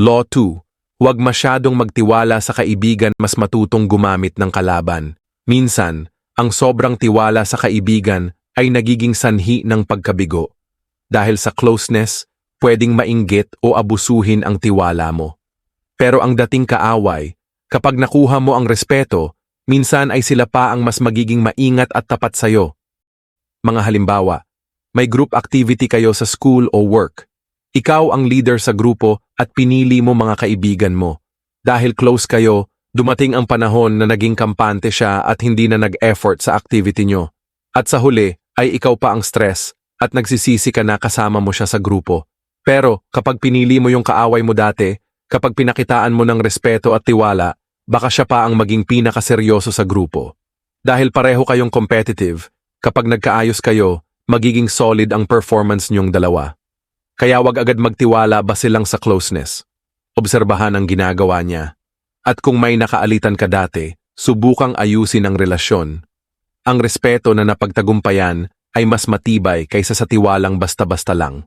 Law 2. Huwag masyadong magtiwala sa kaibigan mas matutong gumamit ng kalaban. Minsan, ang sobrang tiwala sa kaibigan ay nagiging sanhi ng pagkabigo. Dahil sa closeness, pwedeng mainggit o abusuhin ang tiwala mo. Pero ang dating kaaway, kapag nakuha mo ang respeto, minsan ay sila pa ang mas magiging maingat at tapat sa'yo. Mga halimbawa, may group activity kayo sa school o work. Ikaw ang leader sa grupo at pinili mo mga kaibigan mo. Dahil close kayo, dumating ang panahon na naging kampante siya at hindi na nag-effort sa activity nyo. At sa huli, ay ikaw pa ang stress at nagsisisi ka na kasama mo siya sa grupo. Pero kapag pinili mo yung kaaway mo dati, kapag pinakitaan mo ng respeto at tiwala, baka siya pa ang maging pinakaseryoso sa grupo. Dahil pareho kayong competitive, kapag nagkaayos kayo, magiging solid ang performance niyong dalawa. Kaya wag agad magtiwala base lang sa closeness. Obserbahan ang ginagawa niya. At kung may nakaalitan ka dati, subukang ayusin ang relasyon. Ang respeto na napagtagumpayan ay mas matibay kaysa sa tiwalang basta-basta lang.